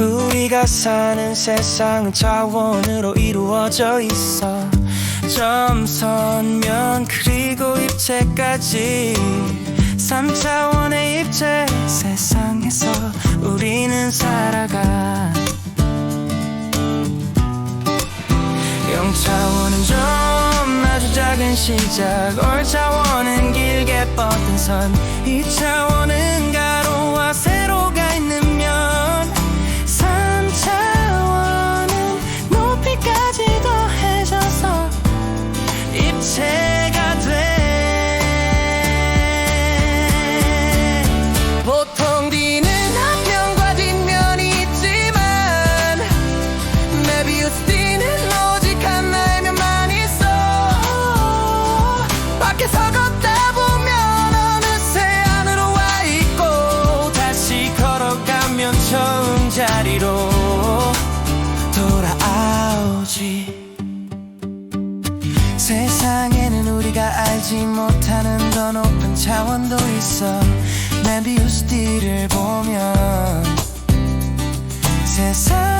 우리가 사는 세상은 차원으로 이루어져 있어. 점선면 그리고 입체까지. 3차원의 입체 세상에서 우리는 살아가. 0차원은 좀 아주 작은 시작. 올차원은 길게 뻗은 선. 2차원은 입 세상에는 우리가 알지 못하는 더 높은 차원도 있어. 메비우스 D를 보면 세상